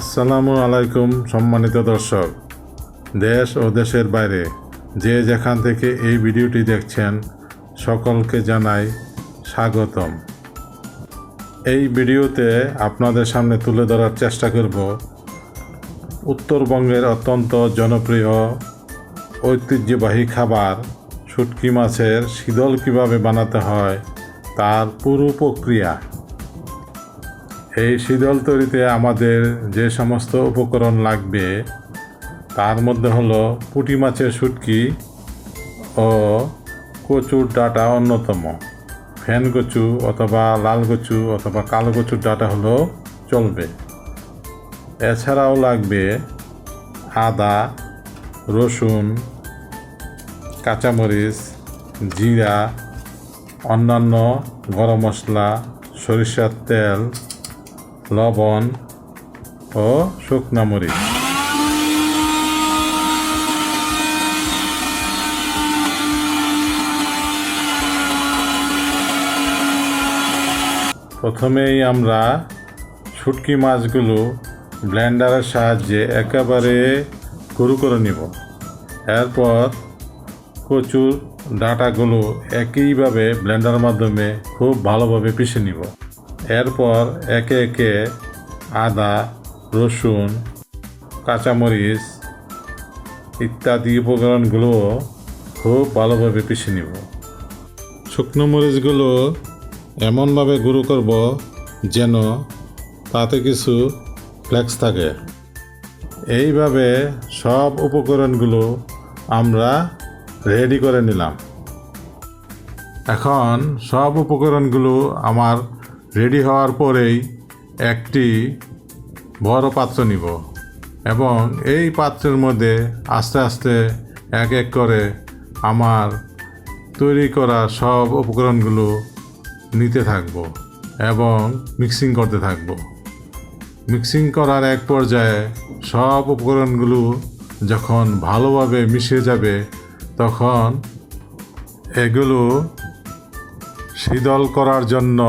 আসসালামু আলাইকুম, সম্মানিত দর্শক। দেশ ও দেশের বাইরে যে যেখান থেকে এই ভিডিওটি দেখছেন, সকলকে জানাই স্বাগতম। এই ভিডিওতে আপনাদের সামনে তুলে ধরার চেষ্টা করব উত্তরবঙ্গের অত্যন্ত জনপ্রিয় ঐতিহ্যবাহী খাবার, শুটকি মাছের শীতল কীভাবে বানাতে হয়, তার পুরো প্রক্রিয়া। এই শীতল তৈরিতে আমাদের যে সমস্ত উপকরণ লাগবে, তার মধ্যে হলো পুঁটি মাছের শুটকি ও কচুর ডাটা অন্যতম। ফ্যান কচু অথবা লাল কচু অথবা কালো কচুর ডাটা হলো চলবে। এছাড়াও লাগবে আদা, রসুন, কাঁচামরিচ, জিরা, অন্যান্য গরম মশলা, সরিষার তেল লবণ ও শুকনা মরিচ। প্রথমেই আমরা শুটকি মাছগুলো ব্লেন্ডারের সাহায্যে একেবারে গুঁড়ো করে নিব। এরপর কচুর ডাটাগুলো একইভাবে ব্লেন্ডারের মাধ্যমে খুব ভালোভাবে পিষে নিব। এরপর একে একে আদা, রসুন, কাঁচামরিচ ইত্যাদি উপকরণগুলো খুব ভালোভাবে পিষে নিব। শুকনো মরিচগুলো এমনভাবে গুঁড়ো করব যেন তাতে কিছু ফ্লেক্স থাকে। এইভাবে সব উপকরণগুলো আমরা রেডি করে নিলাম। এখন সব উপকরণগুলো আমার রেডি হওয়ার পরেই একটি বড় পাত্র নিব এবং এই পাত্রের মধ্যে আস্তে আস্তে এক এক করে আমার তৈরি করা সব উপকরণগুলো নিতে থাকব এবং মিক্সিং করতে থাকব। মিক্সিং করার এক পর্যায়ে সব উপকরণগুলো যখন ভালোভাবে মিশে যাবে, তখন এগুলো শীতল করার জন্য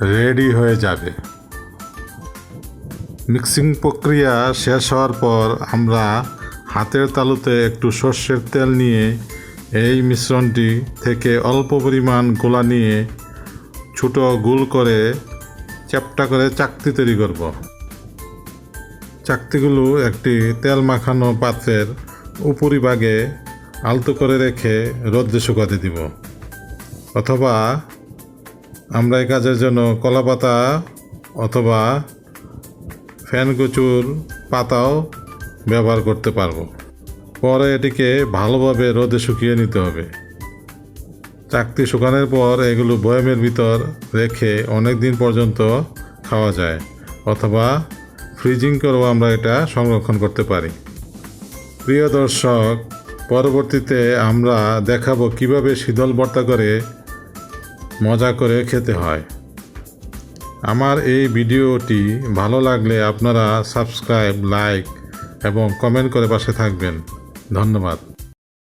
রেডি হয়ে যাবে। মিক্সিং প্রক্রিয়া শেষ হওয়ার পর আমরা হাতের তালুতে একটু সর্ষের তেল নিয়ে এই মিশ্রণটি থেকে অল্প পরিমাণ গোলা নিয়ে ছোটো গুল করে চ্যাপটা করে চাকতি তৈরি করব। চাকতিগুলো একটি তেল মাখানো পাত্রের উপরিভাগে আলতো করে রেখে রোদ্রে শুকাতে দিব। অথবা আমরা এই কাজের জন্য কলা পাতা অথবা ফ্যান কচুর পাতাও ব্যবহার করতে পারব। পরে এটিকে ভালোভাবে রোদে শুকিয়ে নিতে হবে। চাকতি শুকানোর পর এগুলো বয়ামের ভিতর রেখে অনেক দিন পর্যন্ত খাওয়া যায়, অথবা ফ্রিজিং করেও আমরা এটা সংরক্ষণ করতে পারি। প্রিয় দর্শক, পরবর্তীতে আমরা দেখাবো কীভাবে শীতল ভর্তা করে মজা করে খেতে হয়। আমার এই ভিডিওটি ভালো লাগলে আপনারা সাবস্ক্রাইব, লাইক এবং কমেন্ট করে পাশে থাকবেন। ধন্যবাদ।